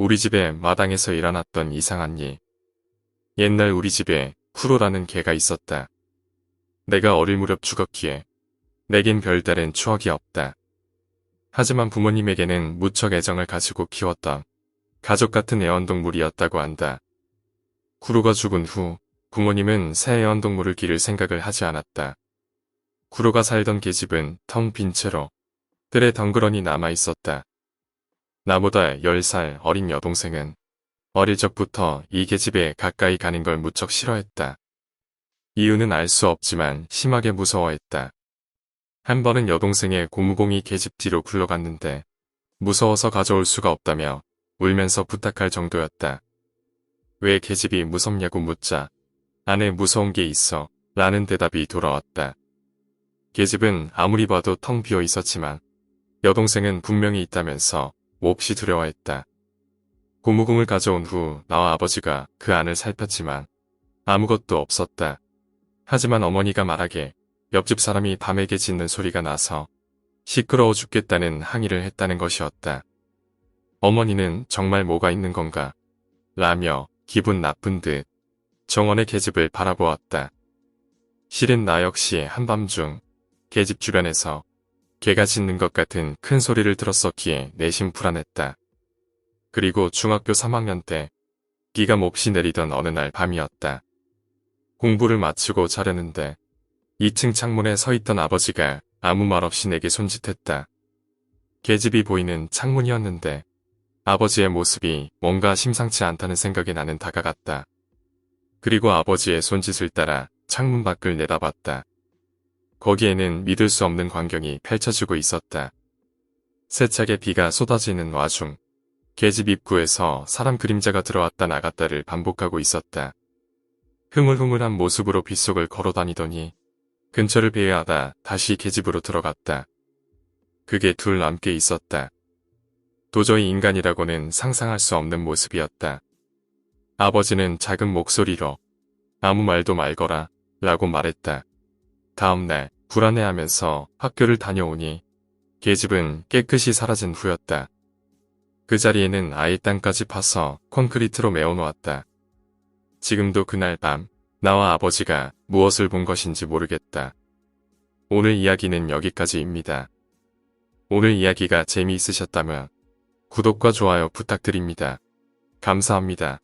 우리 집에 마당에서 일어났던 이상한 일. 옛날 우리 집에 쿠로라는 개가 있었다. 내가 어릴 무렵 죽었기에 내겐 별다른 추억이 없다. 하지만 부모님에게는 무척 애정을 가지고 키웠던 가족 같은 애완동물이었다고 한다. 쿠로가 죽은 후 부모님은 새 애완동물을 기를 생각을 하지 않았다. 쿠로가 살던 계집은 텅 빈 채로 뜰에 덩그러니 남아 있었다. 나보다 10살 어린 여동생은 어릴 적부터 이 계집에 가까이 가는 걸 무척 싫어했다. 이유는 알 수 없지만 심하게 무서워했다. 한 번은 여동생의 고무공이 계집 뒤로 굴러갔는데 무서워서 가져올 수가 없다며 울면서 부탁할 정도였다. 왜 계집이 무섭냐고 묻자 안에 무서운 게 있어 라는 대답이 돌아왔다. 계집은 아무리 봐도 텅 비어 있었지만 여동생은 분명히 있다면서 몹시 두려워했다. 고무공을 가져온 후 나와 아버지가 그 안을 살폈지만 아무것도 없었다. 하지만 어머니가 말하길 옆집 사람이 밤에게 짖는 소리가 나서 시끄러워 죽겠다는 항의를 했다는 것이었다. 어머니는 정말 뭐가 있는 건가? 라며 기분 나쁜 듯 정원의 계집을 바라보았다. 실은 나 역시 한밤중 계집 주변에서 개가 짖는 것 같은 큰 소리를 들었었기에 내심 불안했다. 그리고 중학교 3학년 때 비가 몹시 내리던 어느 날 밤이었다. 공부를 마치고 자려는데 2층 창문에 서 있던 아버지가 아무 말 없이 내게 손짓했다. 계집이 보이는 창문이었는데 아버지의 모습이 뭔가 심상치 않다는 생각이 나는 다가갔다. 그리고 아버지의 손짓을 따라 창문 밖을 내다봤다. 거기에는 믿을 수 없는 광경이 펼쳐지고 있었다. 세차게 비가 쏟아지는 와중 계집 입구에서 사람 그림자가 들어왔다 나갔다를 반복하고 있었다. 흐물흐물한 모습으로 빗속을 걸어다니더니 근처를 배회하다 다시 계집으로 들어갔다. 그게 둘 남게 있었다. 도저히 인간이라고는 상상할 수 없는 모습이었다. 아버지는 작은 목소리로 아무 말도 말거라 라고 말했다. 다음날 불안해하면서 학교를 다녀오니 계집은 깨끗이 사라진 후였다. 그 자리에는 아예 땅까지 파서 콘크리트로 메워놓았다. 지금도 그날 밤 나와 아버지가 무엇을 본 것인지 모르겠다. 오늘 이야기는 여기까지입니다. 오늘 이야기가 재미있으셨다면 구독과 좋아요 부탁드립니다. 감사합니다.